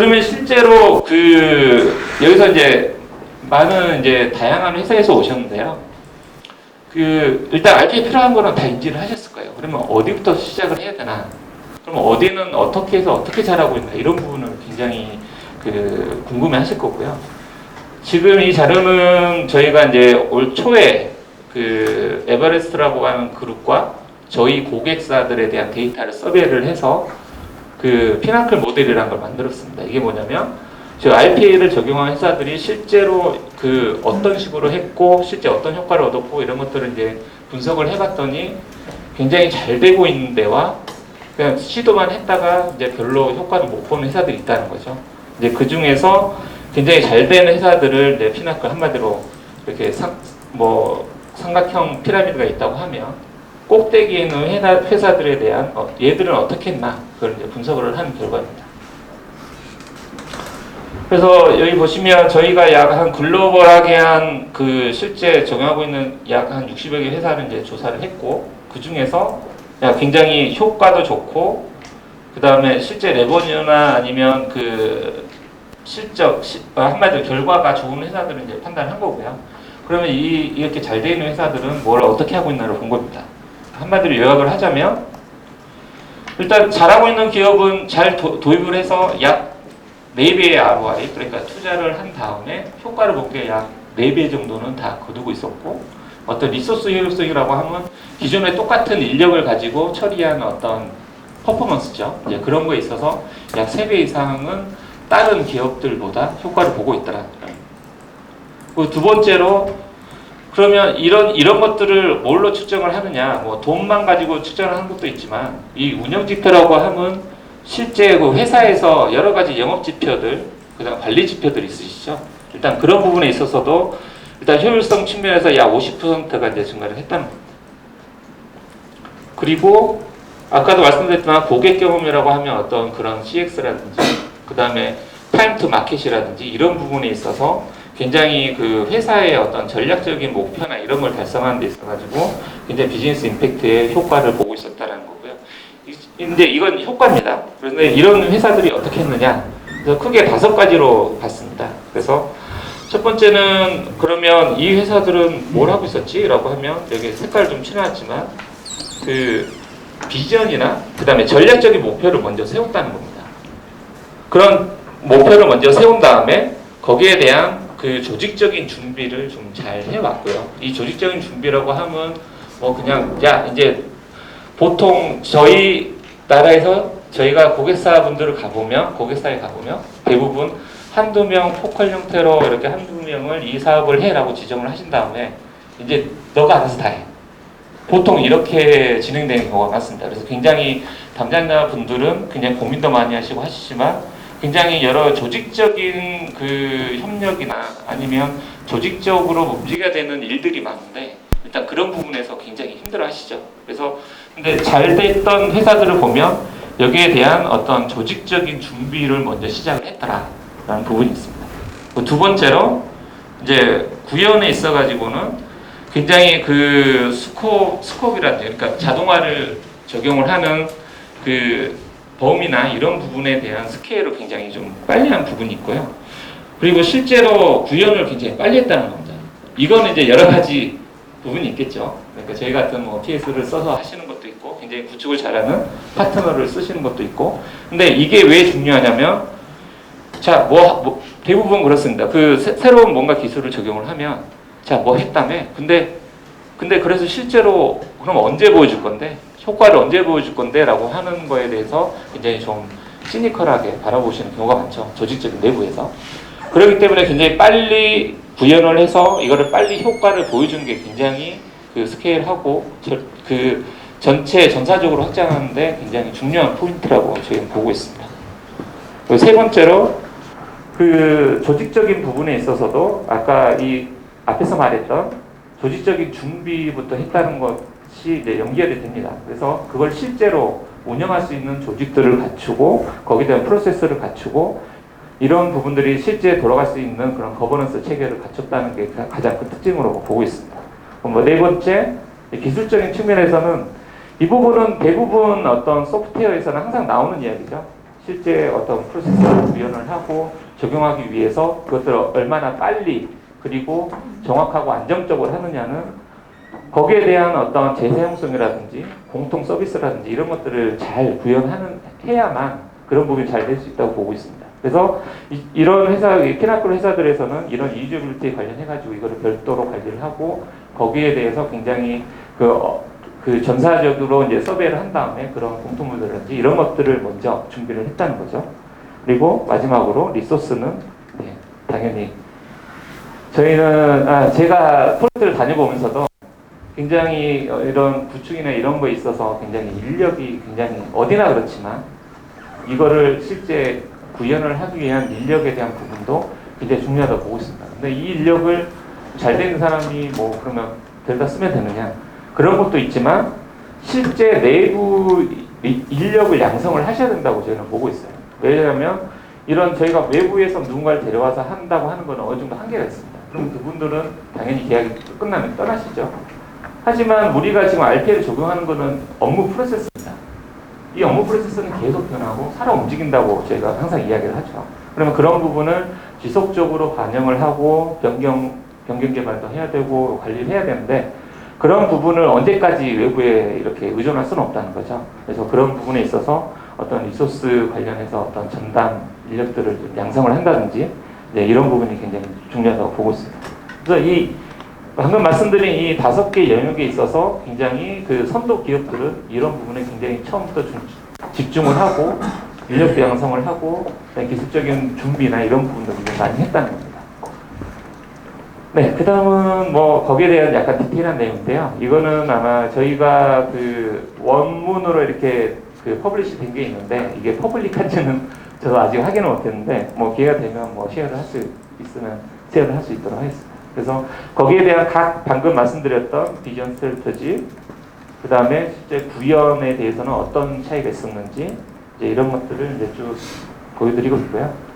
그러면 실제로 그 여기서 이제 많은 이제 다양한 회사에서 오셨는데요. 그 일단 RP에 필요한 거는 다 인지를 하셨을 거예요. 그러면 어디부터 시작을 해야 되나? 그럼 어디는 어떻게 해서 어떻게 잘하고 있나 이런 부분을 굉장히 그 궁금해 하실 거고요. 지금 이 자료는 저희가 이제 올 초에 그 에버레스트라고 하는 그룹과 저희 고객사들에 대한 데이터를 서베이를 해서 그 피나클 모델이라는 걸 만들었습니다. 이게 뭐냐면 저 RPA를 적용한 회사들이 실제로 그 어떤 식으로 했고 실제 어떤 효과를 얻었고 이런 것들을 이제 분석을 해봤더니 굉장히 잘 되고 있는 데와 그냥 시도만 했다가 이제 별로 효과를 못 보는 회사들이 있다는 거죠. 이제 그 중에서 굉장히 잘 되는 회사들을 이제 피나클 한마디로 이렇게 상, 뭐 삼각형 피라미드가 있다고 하면 꼭대기에 있는 회사, 회사들에 대한 어, 얘들은 어떻게 했나 그걸 이제 분석을 하는 결과입니다. 그래서 여기 보시면 저희가 약 한 글로벌하게 한 그 실제 적용하고 있는 약 한 60여 개 회사를 이제 조사를 했고 그 중에서 야, 굉장히 효과도 좋고 그 다음에 실제 레버뉴나 아니면 그 실적 시, 어, 한마디로 결과가 좋은 회사들은 이제 판단한 거고요. 그러면 이 이렇게 잘 되어 있는 회사들은 뭘 어떻게 하고 있나를 본 겁니다. 한마디로 요약을 하자면 일단 잘하고 있는 기업은 잘 도, 도입을 해서 약 4배의 ROI 그러니까 투자를 한 다음에 효과를 본 게 약 4배 정도는 다 거두고 있었고 어떤 리소스 효율성이라고 하면 기존에 똑같은 인력을 가지고 처리한 어떤 퍼포먼스죠. 이제 그런 거에 있어서 약 3배 이상은 다른 기업들보다 효과를 보고 있더라. 그리고 두 번째로 그러면 이런 이런 것들을 뭘로 측정을 하느냐? 뭐 돈만 가지고 측정을 하는 것도 있지만 이 운영 지표라고 하면 실제 그 회사에서 여러 가지 영업 지표들, 그다음 관리 지표들 있으시죠? 일단 그런 부분에 있어서도 일단 효율성 측면에서 약 50%가 이제 증가를 했다는 겁니다. 그리고 아까도 말씀드렸지만 고객 경험이라고 하면 어떤 그런 CX라든지 그 다음에 타임 투 마켓이라든지 이런 부분에 있어서 굉장히 그 회사의 어떤 전략적인 목표나 이런 걸 달성하는 데 있어가지고 굉장히 비즈니스 임팩트의 효과를 보고 있었다는 거고요. 이- 근데 이건 효과입니다. 그런데 이런 회사들이 어떻게 했느냐? 그래서 크게 다섯 가지로 봤습니다. 그래서 첫 번째는 그러면 이 회사들은 뭘 하고 있었지? 라고 하면 여기 색깔 좀 칠해놨지만 그 비전이나 그 다음에 전략적인 목표를 먼저 세웠다는 겁니다. 그런 목표를 먼저 세운 다음에 거기에 대한 그 조직적인 준비를 좀 잘 해왔고요. 이 조직적인 준비라고 하면 뭐 그냥 야 이제 보통 저희 나라에서 저희가 고객사 분들을 가보면 고객사에 가보면 대부분 한두 명 포컬 형태로 이렇게 한두 명을 이 사업을 해라고 지정을 하신 다음에 이제 너가 알아서 다 해. 보통 이렇게 진행되는 경우가 많습니다. 그래서 굉장히 담당자 분들은 굉장히 고민도 많이 하시고 하시지만 굉장히 여러 조직적인 그 협력이나 아니면 조직적으로 움직여야 되는 일들이 많은데 일단 그런 부분에서 굉장히 힘들어 하시죠. 그래서 근데 잘 됐던 회사들을 보면 여기에 대한 어떤 조직적인 준비를 먼저 시작을 했더라라는 부분이 있습니다. 그두 번째로 이제 구현에 있어 가지고는 굉장히 그 스코 스코업이라든지 그러니까 자동화를 적용을 하는 그 범위나 이런 부분에 대한 스케일을 굉장히 좀 빨리 한 부분이 있고요. 그리고 실제로 구현을 굉장히 빨리 했다는 겁니다. 이거는 이제 여러 가지 부분이 있겠죠. 그러니까 저희 같은 뭐 PS를 써서 하시는 것도 있고, 굉장히 구축을 잘하는 파트너를 쓰시는 것도 있고. 근데 이게 왜 중요하냐면, 자, 뭐, 뭐 대부분 그렇습니다. 그 새, 새로운 뭔가 기술을 적용을 하면, 자, 뭐 했다며? 근데, 근데 그래서 실제로 그럼 언제 보여줄 건데? 효과를 언제 보여줄 건데? 라고 하는 거에 대해서 굉장히 좀 시니컬하게 바라보시는 경우가 많죠. 조직적인 내부에서. 그렇기 때문에 굉장히 빨리 구현을 해서 이거를 빨리 효과를 보여주는 게 굉장히 그 스케일하고 저- 그 전체 전사적으로 확장하는데 굉장히 중요한 포인트라고 저희는 보고 있습니다. 세 번째로 그 조직적인 부분에 있어서도 아까 이 앞에서 말했던 조직적인 준비부터 했다는 것 이 이제 연결이 됩니다. 그래서 그걸 실제로 운영할 수 있는 조직들을 갖추고 거기에 대한 프로세스를 갖추고 이런 부분들이 실제 돌아갈 수 있는 그런 거버넌스 체계를 갖췄다는 게 가- 가장 큰 특징으로 보고 있습니다. 그럼 뭐네 번째 기술적인 측면에서는 이 부분은 대부분 어떤 소프트웨어에서는 항상 나오는 이야기죠. 실제 어떤 프로세스를 구현을 하고 적용하기 위해서 그것들을 얼마나 빨리 그리고 정확하고 안정적으로 하느냐는 거기에 대한 어떤 재사용성이라든지 공통 서비스라든지 이런 것들을 잘 구현하는 해야만 그런 부분이 잘 될 수 있다고 보고 있습니다. 그래서 이, 런 회사, 피나클 회사들에서는 이런 유지빌리티 관련해가지고 이거를 별도로 관리를 하고 거기에 대해서 굉장히 그, 어, 그 전사적으로 이제 서베이를 한 다음에 그런 공통물들이라든지 이런 것들을 먼저 준비를 했다는 거죠. 그리고 마지막으로 리소스는 네, 당연히 저희는 아, 제가 폴트를 다녀보면서도 굉장히 어, 이런 구축이나 이런 거에 있어서 굉장히 인력이 굉장히 어디나 그렇지만 이거를 실제 구현을 하기 위한 인력에 대한 부분도 굉장히 중요하다고 보고 있습니다. 근데 이 인력을 잘 되는 사람이 뭐 그러면 데려다 쓰면 되느냐 그런 것도 있지만 실제 내부 이- 인력을 양성을 하셔야 된다고 저는 보고 있어요. 왜냐하면 이런 저희가 외부에서 누군가를 데려와서 한다고 하는 건 어느 정도 한계가 있습니다. 그럼 그분들은 당연히 계약이 끝나면 떠나시죠. 하지만 우리가 지금 RPA를 적용하는 것은 업무 프로세스입니다. 이 업무 프로세스는 계속 변하고 살아 움직인다고 저희가 항상 이야기를 하죠. 그러면 그런 부분을 지속적으로 반영을 하고 변경 변경 개발도 해야 되고 관리를 해야 되는데 그런 부분을 언제까지 외부에 이렇게 의존할 수는 없다는 거죠. 그래서 그런 부분에 있어서 어떤 리소스 관련해서 어떤 전담 인력들을 좀 양성을 한다든지 이제 이런 부분이 굉장히 중요하다고 보고 있습니다. 그래서 이 방금 말씀드린 이 다섯 개 영역에 있어서 굉장히 그 선도 기업들은 이런 부분에 굉장히 처음부터 좀 집중을 하고 인력도 양성을 하고 기술적인 준비나 이런 부분들을 좀 많이 했다는 겁니다. 네, 그 다음은 뭐 거기에 대한 약간 디테일한 내용인데요. 이거는 아마 저희가 그 원문으로 이렇게 그 퍼블리시 된 게 있는데 이게 퍼블릭한지는 저도 아직 확인을 못했는데 뭐 기회가 되면 뭐 쉐어를 할 수 있으면 쉐어를 할 수 있도록 하겠습니다. 그래서 거기에 대한 각 방금 말씀드렸던 비전 스트레터지 그 다음에 실제 구현에 대해서는 어떤 차이가 있었는지 이제 이런 것들을 이제 쭉 보여드리고 있고요.